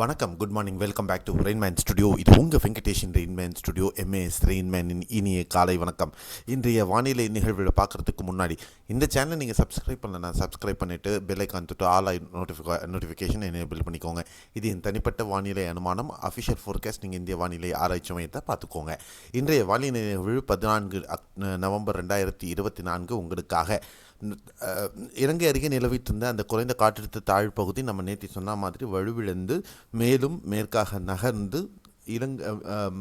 வணக்கம் good morning welcome back to Rainman studio இது உங்கள் வெங்கடேஷன் ரெயின்மேன் ஸ்டுடியோ எம்ஏஎஸ் ரெயின்மேனின் இனிய காலை வணக்கம். இன்றைய வானிலை நிகழ்வுகளை பார்க்குறதுக்கு முன்னாடி இந்த சேனலை நீங்கள் சப்ஸ்கிரைப் பண்ணலன்னா சப்ஸ்கிரைப் பண்ணிவிட்டு பெல்லைக்கான் தொட்டு ஆல் ஐ நோட்டிஃபிகா நோட்டிஃபிகேஷன் எனேபிள் பண்ணிக்கோங்க. இது என் தனிப்பட்ட வானிலை அனுமானம். அஃபிஷியல் ஃபோர்காஸ்ட் நீங்கள் இந்திய வானிலை ஆராய்ச்சி மையத்தை பார்த்துக்கோங்க. இன்றைய வானிலை நிகழ்வு பதினான்கு அக் நவம்பர் ரெண்டாயிரத்தி இருபத்தி நான்கு உங்களுக்காக. இலங்கை அருகே நிலவிட்டிருந்த அந்த குறைந்த காற்றழுத்த தாழ் பகுதி நம்ம நேற்று சொன்ன மாதிரி வலுவிழந்து மேலும் மேற்காக நகர்ந்து இலங்கை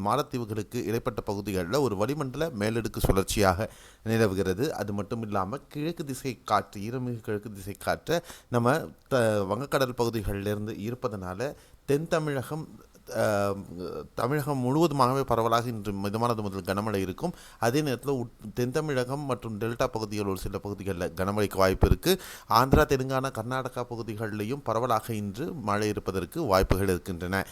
மாலத்தீவுகளுக்கு இடைப்பட்ட பகுதிகளில் ஒரு வளிமண்டல மேலடுக்கு சுழற்சியாக நிலவுகிறது. அது மட்டும் இல்லாமல் கிழக்கு திசை காற்று ஈரமிகு கிழக்கு திசை காற்றை நம்ம த வங்கக்கடல் பகுதிகளிலிருந்து இருப்பதனால தென் தமிழகம் தமிழகம் முழுவதுமாகவே பரவலாக இன்று மிதமானது முதல் கனமழை இருக்கும். அதே நேரத்தில் உட் தென் தமிழகம் மற்றும் டெல்டா பகுதிகள் ஒரு சில பகுதிகளில் கனமழைக்கு வாய்ப்பு இருக்குது ஆந்திரா தெலுங்கானா கர்நாடகா பகுதிகளிலையும் பரவலாக இன்று மழை இருப்பதற்கு வாய்ப்புகள் இருக்கின்றன.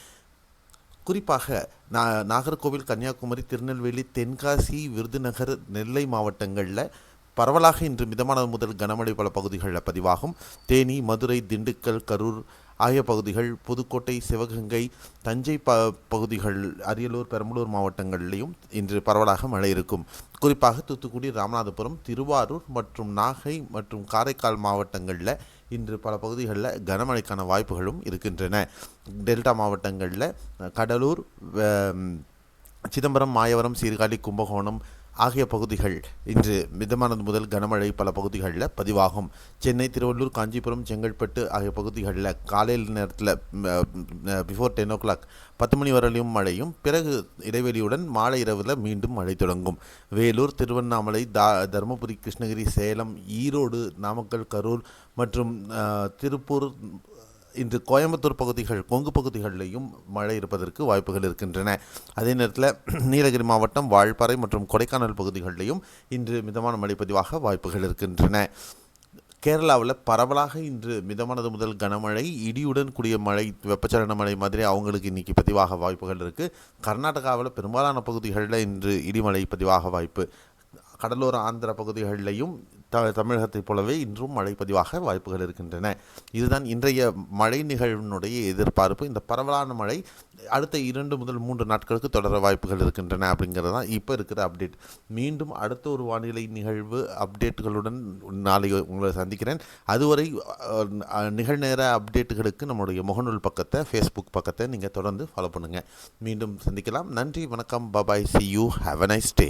குறிப்பாக நா நாகர்கோவில் கன்னியாகுமரி திருநெல்வேலி தென்காசி விருதுநகர் நெல்லை மாவட்டங்களில் பரவலாக இன்று மிதமானது முதல் கனமழை பல பகுதிகளில் பதிவாகும். தேனி மதுரை திண்டுக்கல் கரூர் ஆகிய பகுதிகள் புதுக்கோட்டை சிவகங்கை தஞ்சை ப பகுதிகள் அரியலூர் பெரம்பலூர் மாவட்டங்களிலும் இன்று பரவலாக மழை இருக்கும். குறிப்பாக தூத்துக்குடி ராமநாதபுரம் திருவாரூர் மற்றும் நாகை மற்றும் காரைக்கால் மாவட்டங்களில் இன்று பல பகுதிகளில் கனமழைக்கான வாய்ப்புகளும் இருக்கின்றன. டெல்டா மாவட்டங்களில் கடலூர் சிதம்பரம் மாயவரம் சீர்காழி கும்பகோணம் ஆகிய பகுதிகள். இன்று மிதமானது முதல் கனமழை பல பகுதிகளில் பதிவாகும். சென்னை திருவள்ளூர் காஞ்சிபுரம் செங்கல்பட்டு ஆகிய பகுதிகளில் காலையில் நேரத்தில் பிஃபோர் டென் ஓ கிளாக் பத்து மணி வரையிலும் மழையும் பிறகு இடைவெளியுடன் மாலை இரவில் மீண்டும் மழை தொடங்கும். வேலூர் திருவண்ணாமலை தா தருமபுரி கிருஷ்ணகிரி சேலம் ஈரோடு நாமக்கல் கரூர் மற்றும் திருப்பூர் இன்று கோயம்புத்தூர் பகுதிகள் கொங்கு பகுதிகளிலையும் மழை இருப்பதற்கு வாய்ப்புகள் இருக்கின்றன. அதே நேரத்தில் நீலகிரி மாவட்டம் வால்பாறை மற்றும் கொடைக்கானல் பகுதிகளிலையும் இன்று மிதமான மழை பதிவாக வாய்ப்புகள் இருக்கின்றன. கேரளாவில் பரவலாக இன்று மிதமானது முதல் கனமழை இடியுடன் கூடிய மழை வெப்பச்சலன மழை மாதிரி அவங்களுக்கு இன்னைக்கு பதிவாக வாய்ப்புகள் இருக்குது கர்நாடகாவில் பெரும்பாலான பகுதிகளில் இன்று இடிமழை பதிவாக வாய்ப்பு. கடலோர ஆந்திர பகுதிகளிலையும் த தமிழகத்தைப் போலவே இன்றும் மழை பதிவாக வாய்ப்புகள் இருக்கின்றன. இதுதான் இன்றைய மழை நிகழ்வினுடைய எதிர்பார்ப்பு. இந்த பரவலான மழை அடுத்த இரண்டு முதல் மூன்று நாட்களுக்கு தொடர வாய்ப்புகள் இருக்கின்றன அப்படிங்கிறது தான் இப்போ இருக்கிற அப்டேட் மீண்டும் அடுத்த ஒரு வானிலை நிகழ்வு அப்டேட்டுகளுடன் நாளை உங்களை சந்திக்கிறேன். அதுவரை நிகழ்நேர அப்டேட்டுகளுக்கு நம்முடைய முகநூல் பக்கத்தை ஃபேஸ்புக் பக்கத்தை நீங்கள் தொடர்ந்து ஃபாலோ பண்ணுங்கள் மீண்டும் சந்திக்கலாம். நன்றி வணக்கம். Bye bye see you have a nice day